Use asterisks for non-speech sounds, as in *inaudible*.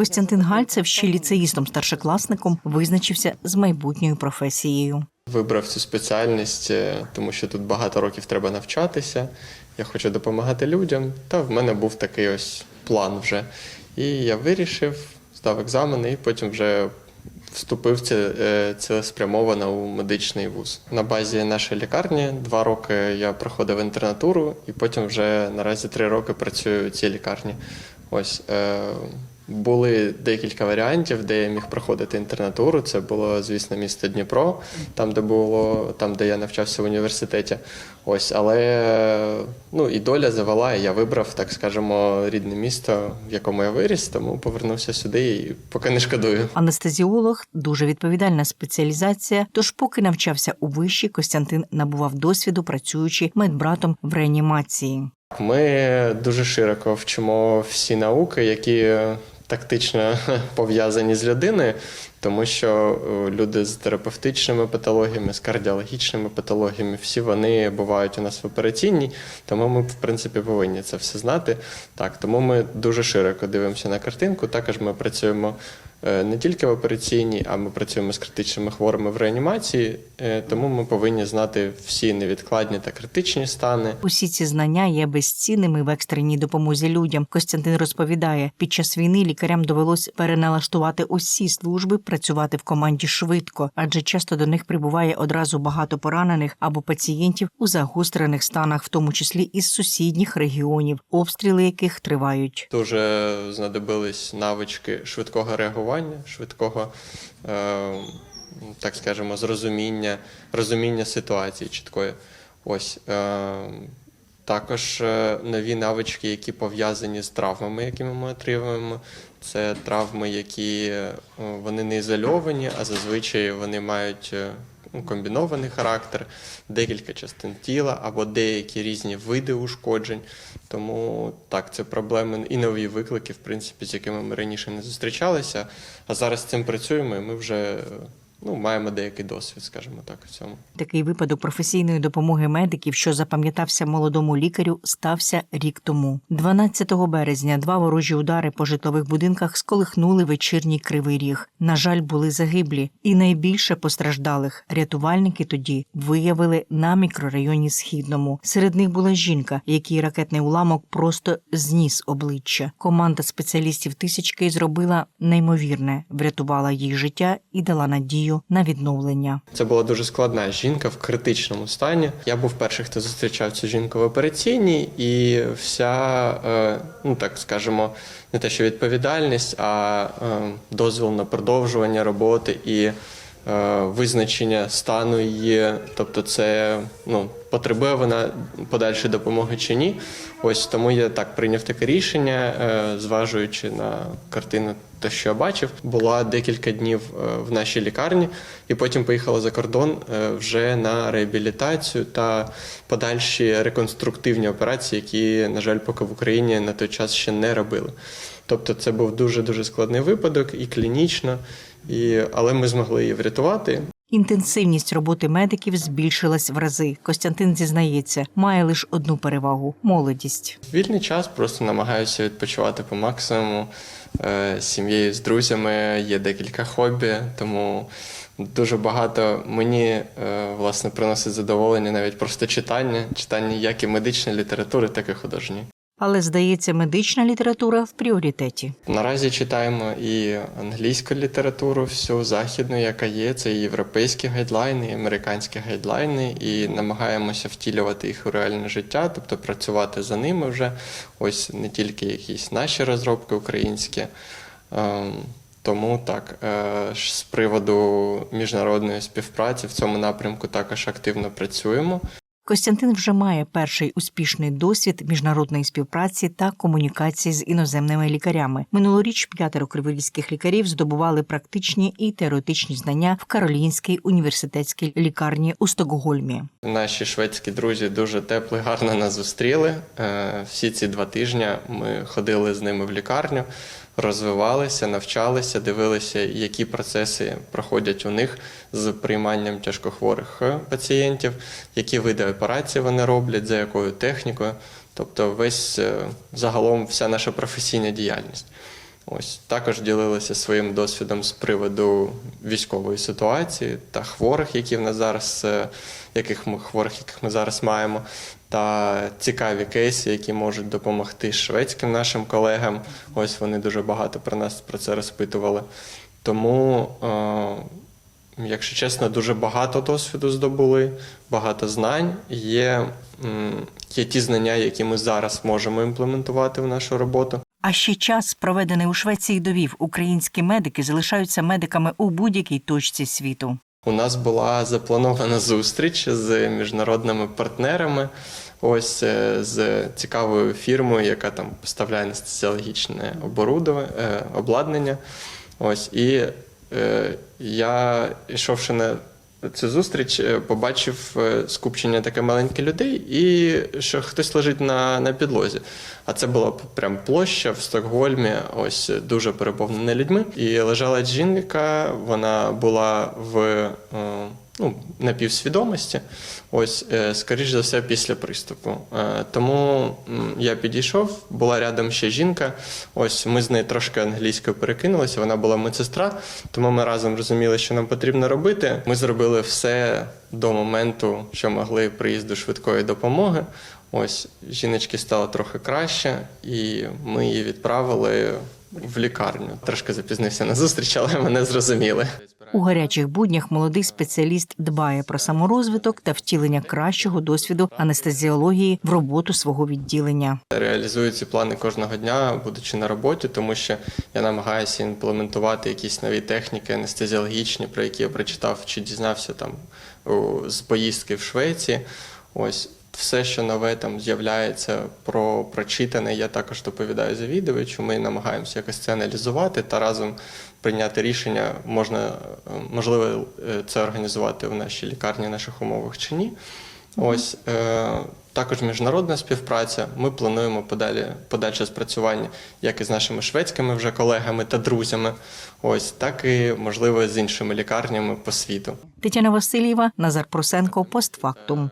Костянтин Гальцев, ще ліцеїстом старшокласником, визначився з майбутньою професією. Вибрав цю спеціальність, е, тому що тут багато років треба навчатися. Я хочу допомагати людям. Та в мене був такий ось план вже. І я вирішив, здав екзамени і потім вже вступив ці- е, цілеспрямовано у медичний вуз. На базі нашої лікарні два роки я проходив інтернатуру, і потім вже наразі три роки працюю у цій лікарні. Ось е, були декілька варіантів, де я міг проходити інтернатуру. Це було, звісно, місто Дніпро, там, де було, там, де я навчався в університеті. Ось, але ну і доля завела, і я вибрав, так скажемо, рідне місто, в якому я виріс, тому повернувся сюди і поки не шкодую. Анестезіолог дуже відповідальна спеціалізація. Тож, поки навчався у виші, Костянтин набував досвіду, працюючи медбратом в реанімації. Ми дуже широко вчимо всі науки, які тактично *laughs* пов'язані з людиною, тому що е, люди з терапевтичними патологіями, з кардіологічними патологіями, всі вони бувають у нас в операційній, тому ми, в принципі, повинні це все знати. Так, тому ми дуже широко дивимося на картинку. Також ми працюємо е, не тільки в операційній, а ми працюємо з критичними хворими в реанімації, е, тому ми повинні знати всі невідкладні та критичні стани. Усі ці знання є безцінними в екстреній допомозі людям. Костянтин розповідає, під час війни лікарям довелось переналаштувати усі служби, працювати в команді швидко, адже часто до них прибуває одразу багато поранених або пацієнтів у загострених станах, в тому числі із сусідніх регіонів, обстріли яких тривають. Дуже знадобились навички швидкого реагування, швидкого, е, так скажемо, зрозуміння, розуміння ситуації чіткої. Ось. Е, також е, нові навички, які пов'язані з травмами, які ми отримуємо. Це травми, які е, вони не ізольовані, а зазвичай вони мають е, ну, комбінований характер, декілька частин тіла або деякі різні види ушкоджень. Тому так, це проблеми і нові виклики, в принципі, з якими ми раніше не зустрічалися. А зараз з цим працюємо, і ми вже е, ну, маємо деякий досвід, скажімо так, в цьому. Такий випадок професійної допомоги медиків, що запам'ятався молодому лікарю, стався рік тому. 12 березня два ворожі удари по житлових будинках сколихнули вечірній кривий ріг. На жаль, були загиблі, і найбільше постраждалих рятувальники тоді виявили на мікрорайоні Східному. Серед них була жінка, якій ракетний уламок просто зніс обличчя. Команда спеціалістів тисячки зробила неймовірне, врятувала їй життя і дала надію на відновлення. Це була дуже складна жінка в критичному стані. Я був перший, хто зустрічав цю жінку в операційній, і вся, е, ну так скажемо, не те, що відповідальність, а е, дозвіл на продовжування роботи і е, визначення стану її. Тобто, це ну, потребує вона подальшої допомоги чи ні. Ось тому я так прийняв таке рішення, е, зважуючи на картину, те, що я бачив, була декілька днів е, в нашій лікарні, і потім поїхала за кордон е, вже на реабілітацію та подальші реконструктивні операції, які, на жаль, поки в Україні на той час ще не робили. Тобто, це був дуже дуже складний випадок і клінічно, і, але ми змогли її врятувати. Інтенсивність роботи медиків збільшилась в рази. Костянтин зізнається, має лише одну перевагу молодість. Вільний час просто намагаюся відпочивати по максимуму. Е, сім'єю, з друзями є декілька хобі, тому дуже багато мені е, власне приносить задоволення навіть просто читання, читання як і медичної літератури, так і художньої. Але здається, медична література в пріоритеті. Наразі читаємо і англійську літературу, всю західну, яка є. Це і європейські гайдлайни, і американські гайдлайни, і намагаємося втілювати їх у реальне життя, тобто працювати за ними вже. Ось не тільки якісь наші розробки українські. Ем, Тому так, е, з приводу міжнародної співпраці в цьому напрямку також активно працюємо. Костянтин вже має перший успішний досвід міжнародної співпраці та комунікації з іноземними лікарями. Минулоріч п'ятеро криворізьких лікарів здобували практичні і теоретичні знання в Каролінській університетській лікарні у Стокгольмі. Наші шведські друзі дуже тепло гарно нас зустріли. Е, Всі ці два тижні ми ходили з ними в лікарню, розвивалися, навчалися, дивилися, які процеси проходять у них з прийманням тяжкохворих е, пацієнтів, які види операцій вони роблять, за якою технікою. Тобто, весь е, загалом вся наша професійна діяльність. Ось також ділилися своїм досвідом з приводу військової ситуації та хворих, які в нас зараз, е, яких ми хворих, яких ми зараз маємо, та цікаві кейси, які можуть допомогти шведським нашим колегам. Ось вони дуже багато про нас про це розпитували. Тому, е, якщо чесно, дуже багато досвіду здобули, багато знань. Є, є ті знання, які ми зараз можемо імплементувати в нашу роботу. А ще час, проведений у Швеції, довів, українські медики залишаються медиками у будь-якій точці світу. У нас була запланована зустріч з міжнародними партнерами, ось е, з цікавою фірмою, яка там поставляє анестезіологічне е, обладнання. Ось і е, я, йшовши на цю зустріч, е, побачив е, скупчення таке маленьке людей, і що хтось лежить на, на підлозі. А це була прям площа в Стокгольмі, ось дуже переповнена людьми. І лежала жінка, вона була в е, ну, напівсвідомості, ось, е, скоріш за все, після приступу. Е, Тому я підійшов, була рядом ще жінка. Ось ми з нею трошки англійською перекинулися. Вона була медсестра, тому ми разом розуміли, що нам потрібно робити. Ми зробили все до моменту, що могли приїзду швидкої допомоги. Ось жіночки стало трохи краще, і ми її відправили в лікарню. Трошки запізнився на зустріч, але мене зрозуміли. У гарячих буднях молодий спеціаліст дбає про саморозвиток та втілення кращого досвіду анестезіології в роботу свого відділення. Реалізую ці плани кожного дня, будучи на роботі, тому що я намагаюся імплементувати якісь нові техніки анестезіологічні, про які я прочитав чи дізнався там з поїздки в Швеції. Ось все, що нове там з'являється про прочитане, я також доповідаю завідувачу. Ми намагаємося якось це аналізувати та разом прийняти рішення, можна е, можливо е, це організувати в нашій лікарні, в наших умовах чи ні. Ось е, також міжнародна співпраця. Ми плануємо подалі подальше спрацювання як із нашими шведськими вже колегами та друзями, ось так і можливо з іншими лікарнями по світу. Тетяна Васильєва, Назар Просенко, постфактум.